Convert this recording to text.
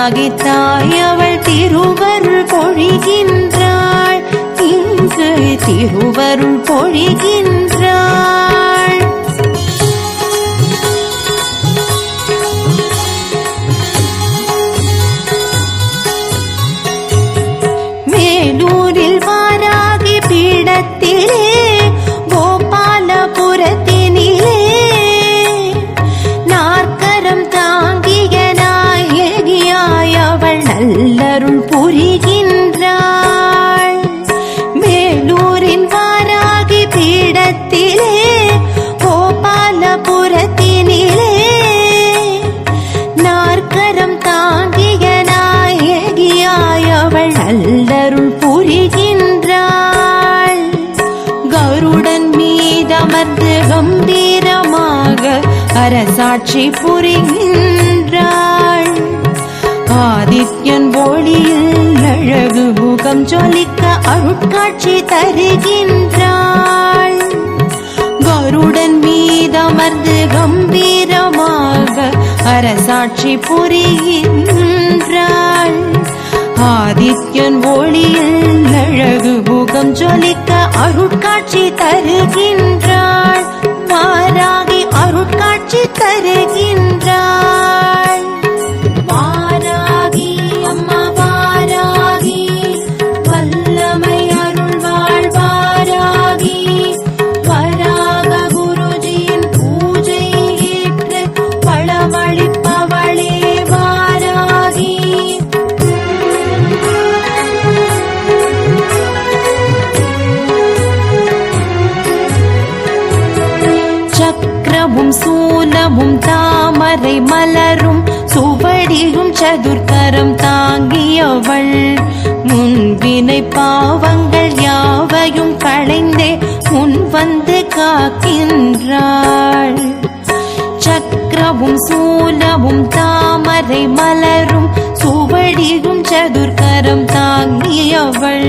மாறாகி தாயவள் திருவருள் பொழிகின்றாள். இன்று திருவருள் பொழிகின்றாள். மீதமர்ந்து கம்பீரமாக அரசாட்சி புரிகின்றாள். ஆதித்யன் ஒளியில் அழகு முகம் ஜொலிக்க அருட்காட்சி தருகின்றாள். கருடன் மீதமர்ந்து கம்பீரமாக அரசாட்சி புரிகின்றாள். ஆதித்யன் ஒளியில் அழகு முகம் ஜொலிக்க அருட்காட்சி தருகின்ற சக்கரமும் சூலமும் தாமரை மலரும் சுவடியும் சதுர்கரம் தாங்கியவள். முன்வினை பாவங்கள் யாவையும் களைந்தே முன் வந்து காக்கின்றாள். சக்கரமும் சூலமும் தாமரை மலரும் சுவடியும் சதுர்கரம் தாங்கியவள்.